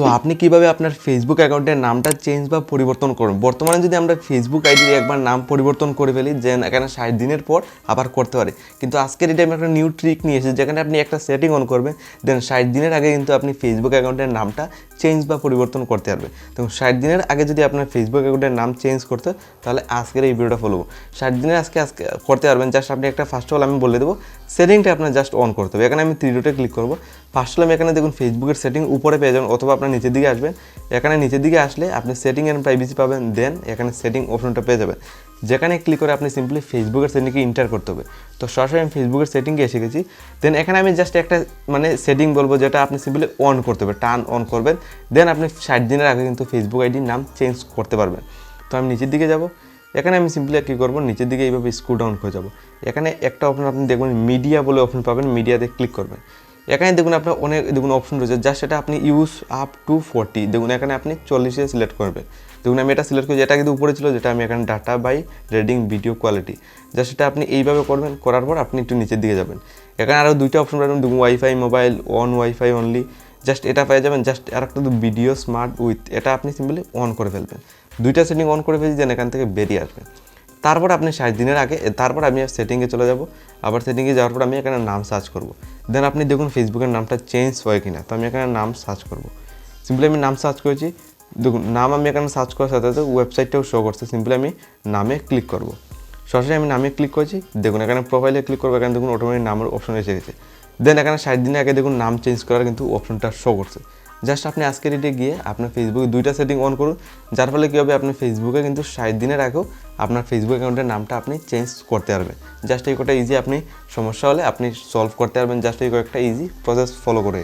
So আপনি কীভাবে আপনার ফেসবুক অ্যাকাউন্টের নামটা চেঞ্জ বা পরিবর্তন করুন বর্তমানে যদি আমরা ফেসবুক আইডির একবার নাম পরিবর্তন করে ফেলি যে এখানে ষাট দিনের পর আবার করতে পারে। কিন্তু আজকের এই আমি একটা নিউ ট্রিক নিয়ে এসেছি, যেখানে আপনি একটা সেটিং অন করবেন দেন ষাট দিনের আগে কিন্তু আপনি ফেসবুক অ্যাকাউন্টের নামটা চেঞ্জ বা পরিবর্তন করতে পারবে। তো ষাট দিনের আগে যদি আপনার ফেসবুক অ্যাকাউন্টের নাম চেঞ্জ করতে তাহলে আজকের এই ভিডিওটা ফলো ষাট দিনের আজকে আজকে করতে পারবেন জাস্ট আপনি একটা ফার্স্ট অল আমি বলে দেবো সেটিংটা আপনার জাস্ট অন করতে হবে। এখানে আমি থ্রি ডোটে ক্লিক করব। ফার্স্ট অল আমি এখানে দেখুন ফেসবুকের সেটিং উপরে পেয়ে যাবেন, অথবা আপনার নিচের দিকে আসবেন। এখানে নিচের দিকে আসলে আপনি সেটিং অ্যান্ড প্রাইভেসি পাবেন দেন এখানে সেটিং অপশনটা পেয়ে যাবেন। যেখানে ক্লিক করে আপনি সিম্পলি ফেসবুকের সেটিংকে ইন্টার করতে হবে। তো সরাসরি আমি ফেসবুকের সেটিংয়ে এসে গেছি। দেন এখানে আমি জাস্ট একটা মানে সেটিং বলব যেটা আপনি সিম্পলি অন করতে হবে টার্ন অন করবেন। দেন আপনি ষাট দিনের আগে কিন্তু ফেসবুক আইডির নাম চেঞ্জ করতে পারবেন। তো আমি নিচের দিকে যাব। এখানে আমি সিম্পলি কী করব? নিচের দিকে এইভাবে স্ক্রু ডাউন করে যাব। এখানে একটা অপশন আপনি দেখবেন মিডিয়া বলে অপশন পাবেন মিডিয়াতে ক্লিক করবেন। এখানে দেখুন আপনার অনেক, দেখুন অপশন রয়েছে। জাস্ট সেটা আপনি ইউজ আপ টু ফোরটি দেখুন, এখানে আপনি চল্লিশে সিলেক্ট করবেন। দেখুন, আমি এটা সিলেক্ট করেছি, এটা কিন্তু উপরে ছিল, যেটা আমি এখানে data by reading video quality just সেটা আপনি এইভাবে করবেন, করার পর আপনি একটু নিচের দিকে যাবেন। এখানে আরও দুইটা অপশন পাবেন দেখুন wifi mobile on wifi only just এটা পেয়ে যাবেন জাস্ট আর একটা ভিডিও স্মার্ট উইথ এটা আপনি সিম্পলি অন করে ফেলবেন। দুইটা সেটিং অন করে ফেলছি দেন এখান থেকে বেরিয়ে আসবেন। তারপর আপনি ষাট দিনের আগে, তারপর আমি সেটিংয়ে চলে যাব। আবার সেটিংয়ে যাওয়ার পর আমি এখানে নাম সার্চ করব। দেন আপনি দেখুন ফেসবুকের নামটা চেঞ্জ হয় কিনা। তো আমি এখানে নাম সার্চ করব। সিম্পলি আমি নাম সার্চ করেছি। দেখুন, নাম আমি এখানে সার্চ করার সাথে সাথে ওয়েবসাইটটাও শো করছে। সিম্পলি আমি নামে ক্লিক করব। সরাসরি আমি নামে ক্লিক করেছি। দেখুন, এখানে প্রোফাইলে ক্লিক করব। এখানে দেখুন অটোমেটিক নামের অপশন এসে গেছে। দেন এখানে ষাট দিন আগে দেখুন নাম চেঞ্জ করার কিন্তু অপশনটা শো করছে। জাস্ট আপনি আজকের ডেটে গিয়ে আপনার ফেসবুকে দুইটা সেটিং অন করুন, যার ফলে কী হবে, আপনি ফেসবুকে কিন্তু ষাট দিনের আগেও আপনার ফেসবুক অ্যাকাউন্টের নামটা আপনি চেঞ্জ করতে পারবেন। জাস্ট এই কটা ইজি আপনি সমস্যা হলে আপনি সলভ করতে পারবেন জাস্ট এই কয়েকটা ইজি প্রসেস ফলো করে।